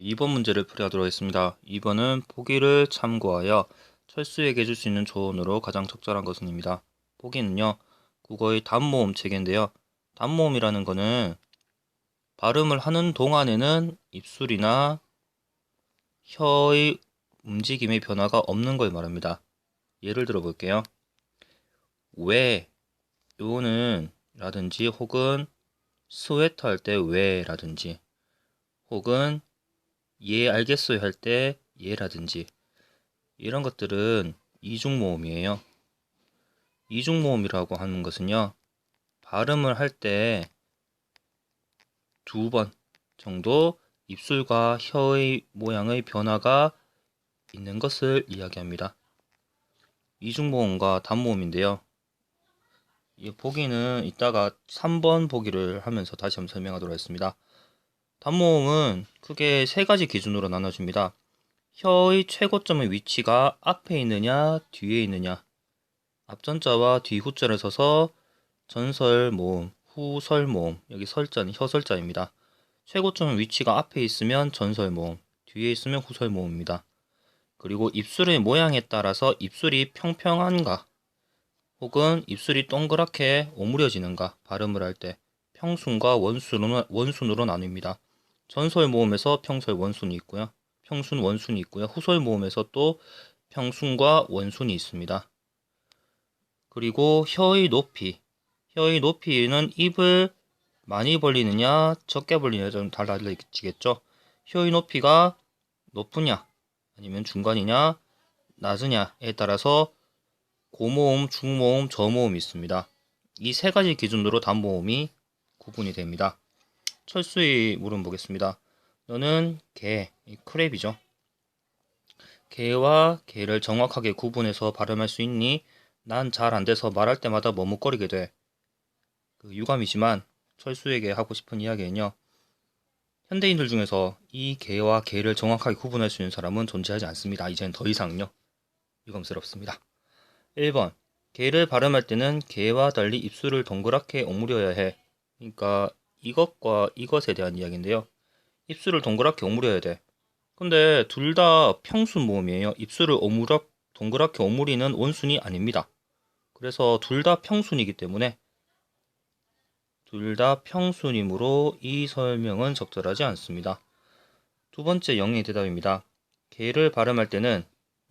2번 문제를 풀이하도록 하겠습니다. 2번은 보기를 참고하여 철수에게 줄 수 있는 조언으로 가장 적절한 것은입니다. 보기는요, 국어의 단모음 체계인데요. 단모음이라는 거는 발음을 하는 동안에는 입술이나 혀의 움직임의 변화가 없는 걸 말합니다. 예를 들어 볼게요. 왜, 요는 라든지 혹은 스웨터 할 때 왜라든지 혹은 예 알겠어요 할 때 예라든지 이런 것들은 이중 모음이에요. 이중 모음이라고 하는 것은요. 발음을 할 때 두 번 정도 입술과 혀의 모양의 변화가 있는 것을 이야기합니다. 이중 모음과 단모음인데요. 이 보기는 이따가 3번 보기를 하면서 다시 한번 설명하도록 하겠습니다. 단모음은 크게 세 가지 기준으로 나눠집니다. 혀의 최고점의 위치가 앞에 있느냐, 뒤에 있느냐. 앞전자와 뒤후자를 써서 전설 모음, 후설 모음. 여기 설자는 혀설자입니다. 최고점의 위치가 앞에 있으면 전설 모음, 뒤에 있으면 후설 모음입니다. 그리고 입술의 모양에 따라서 입술이 평평한가, 혹은 입술이 동그랗게 오므려지는가 발음을 할 때 평순과 원순으로, 원순으로 나뉩니다. 전설 모음에서 평설 원순이 있고요. 평순 원순이 있고요. 후설 모음에서 또 평순과 원순이 있습니다. 그리고 혀의 높이. 혀의 높이는 입을 많이 벌리느냐 적게 벌리느냐 좀 달라지겠죠. 혀의 높이가 높으냐 아니면 중간이냐 낮으냐에 따라서 고모음, 중모음, 저모음이 있습니다. 이 세 가지 기준으로 단모음이 구분이 됩니다. 철수의 물음 보겠습니다. 너는 개, 크랩이죠. 개와 개를 정확하게 구분해서 발음할 수 있니? 난 잘 안 돼서 말할 때마다 머뭇거리게 돼. 그 유감이지만 철수에게 하고 싶은 이야기는요. 현대인들 중에서 이 개와 개를 정확하게 구분할 수 있는 사람은 존재하지 않습니다. 이제는 더 이상요. 유감스럽습니다. 1번. 개를 발음할 때는 개와 달리 입술을 동그랗게 오므려야 해. 그러니까 이것과 이것에 대한 이야기인데요. 입술을 동그랗게 오므려야 돼. 근데 둘 다 평순 모음이에요. 입술을 오므려 동그랗게 오므리는 원순이 아닙니다. 그래서 둘 다 평순이기 때문에 둘 다 평순이므로 이 설명은 적절하지 않습니다. 두 번째 영의 대답입니다. 개를 발음할 때는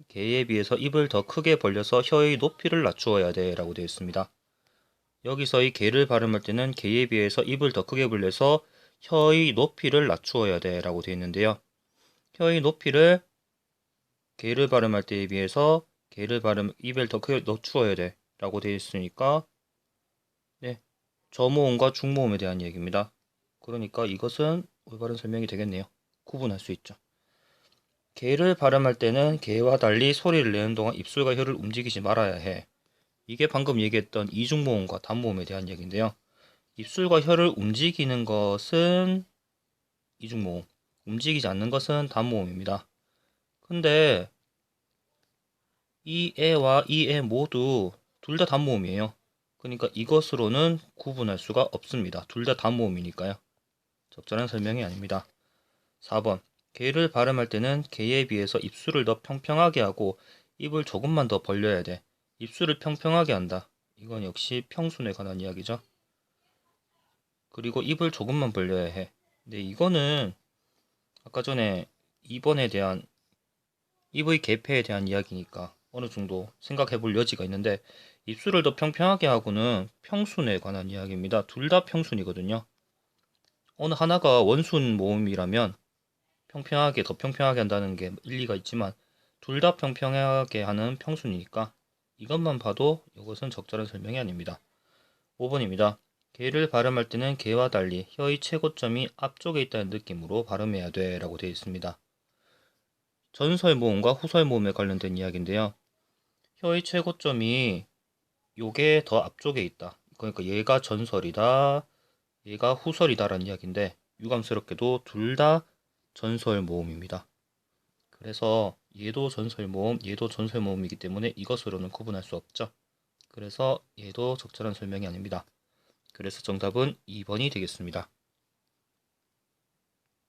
개에 비해서 입을 더 크게 벌려서 혀의 높이를 낮추어야 돼 라고 되어 있습니다. 여기서의 개를 발음할 때는 개에 비해서 입을 더 크게 벌려서 혀의 높이를 낮추어야 돼 라고 되어 있는데요. 혀의 높이를 개를 발음할 때에 비해서 개를 발음 입을 더 크게 낮추어야 돼 라고 되어 있으니까 네 저모음과 중모음에 대한 얘기입니다. 그러니까 이것은 올바른 설명이 되겠네요. 구분할 수 있죠. 개를 발음할 때는 개와 달리 소리를 내는 동안 입술과 혀를 움직이지 말아야 해. 이게 방금 얘기했던 이중모음과 단모음에 대한 얘기인데요. 입술과 혀를 움직이는 것은 이중모음, 움직이지 않는 것은 단모음입니다. 근데 이 애와 이 애 모두 둘 다 단모음이에요. 그러니까 이것으로는 구분할 수가 없습니다. 둘 다 단모음이니까요. 적절한 설명이 아닙니다. 4번. 개를 발음할 때는 개에 비해서 입술을 더 평평하게 하고 입을 조금만 더 벌려야 돼. 입술을 평평하게 한다. 이건 역시 평순에 관한 이야기죠. 그리고 입을 조금만 벌려야 해. 근데 이거는 아까 전에 2번에 대한 입의 개폐에 대한 이야기니까 어느 정도 생각해 볼 여지가 있는데 입술을 더 평평하게 하고는 평순에 관한 이야기입니다. 둘 다 평순이거든요. 어느 하나가 원순 모음이라면 평평하게 더 평평하게 한다는 게 일리가 있지만 둘 다 평평하게 하는 평순이니까 이것만 봐도 이것은 적절한 설명이 아닙니다. 5번입니다. 개를 발음할 때는 개와 달리 혀의 최고점이 앞쪽에 있다는 느낌으로 발음해야 돼 라고 되어 있습니다. 전설 모음과 후설 모음에 관련된 이야기인데요. 혀의 최고점이 요게 더 앞쪽에 있다. 그러니까 얘가 전설이다, 얘가 후설이다라는 이야기인데 유감스럽게도 둘 다 전설 모음입니다. 그래서 얘도 전설 모음, 얘도 전설 모음이기 때문에 이것으로는 구분할 수 없죠. 그래서 얘도 적절한 설명이 아닙니다. 그래서 정답은 2번이 되겠습니다.